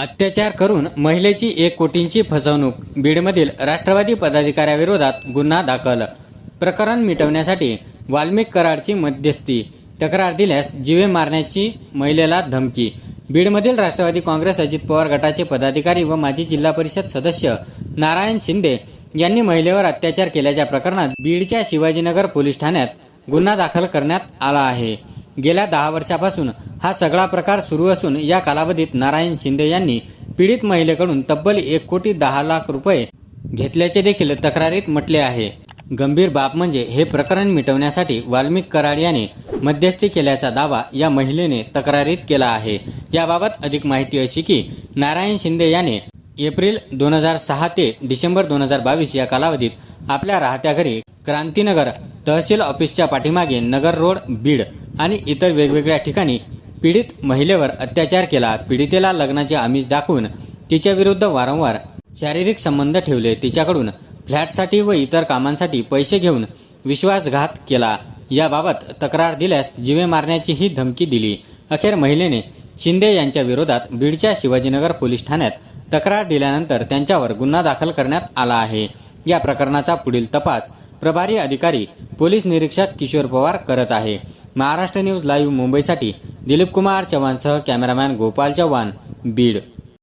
अत्याचार करून महिलेची एक कोटींची फसवणूक बीडमधील राष्ट्रवादी पदाधिकाऱ्याविरोधात गुन्हा दाखल. प्रकरण मिटवण्यासाठी वाल्मिक कराडची मध्यस्थी. तक्रार दिल्यास जीवे मारण्याची महिलेला धमकी. बीडमधील राष्ट्रवादी काँग्रेस अजित पवार गटाचे पदाधिकारी व माजी जिल्हा परिषद सदस्य नारायण शिंदे यांनी महिलेवर अत्याचार केल्याच्या प्रकरणात बीडच्या शिवाजीनगर पोलीस ठाण्यात गुन्हा दाखल करण्यात आला आहे. गेल्या दहा वर्षापासून हा सगळा प्रकार सुरू असून या कालावधीत नारायण शिंदे यांनी पीडित महिलेकडून तब्बल एक कोटी दहा लाख रुपये घेतल्याचे देखील तक्रारीत म्हटले आहे. गंभीर बाब म्हणजे हे प्रकरण मिटवण्यासाठी वाल्मिक कराड याने मध्यस्थी केल्याचा दावा या महिलेने तक्रारीत केला आहे. याबाबत अधिक माहिती अशी की नारायण शिंदे याने एप्रिल दोन हजार सहा ते डिसेंबर दोन हजार बावीस या कालावधीत आपल्या राहत्या घरी क्रांतीनगर तहसील ऑफिसच्या पाठीमागे नगर रोड बीड आणि इतर वेगवेगळ्या ठिकाणी पीडित महिलेवर अत्याचार केला. पीडितेला लग्नाचे आमिष दाखवून तिच्याविरुद्ध वारंवार शारीरिक संबंध ठेवले. तिच्याकडून फ्लॅटसाठी व इतर कामांसाठी पैसे घेऊन विश्वासघात केला. याबाबत तक्रार दिल्यास जीवे मारण्याची ही धमकी दिली. अखेर महिलेने शिंदे यांच्या विरोधात बीडच्या शिवाजीनगर पोलीस ठाण्यात तक्रार दिल्यानंतर त्यांच्यावर गुन्हा दाखल करण्यात आला आहे. या प्रकरणाचा पुढील तपास प्रभारी अधिकारी पोलीस निरीक्षक किशोर पवार करत आहे. महाराष्ट्र न्यूज लाईव्ह मुंबईसाठी दिलीप कुमार चव्हाणसह कॅमेरामॅन गोपाल चव्हाण बीड.